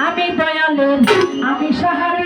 আমি দয়ালের আমি সাহালির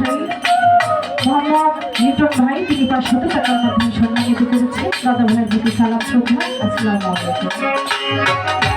ব্যবসায়ী মোহাম্মদ লিটন ভাই, তিনি পাঁচশত টাকার মাধ্যমে সম্মানিত করেছে দাদা ভাইয়ের প্রতি সালাম শ্রদ্ধা আসসালামু আলাইকুম।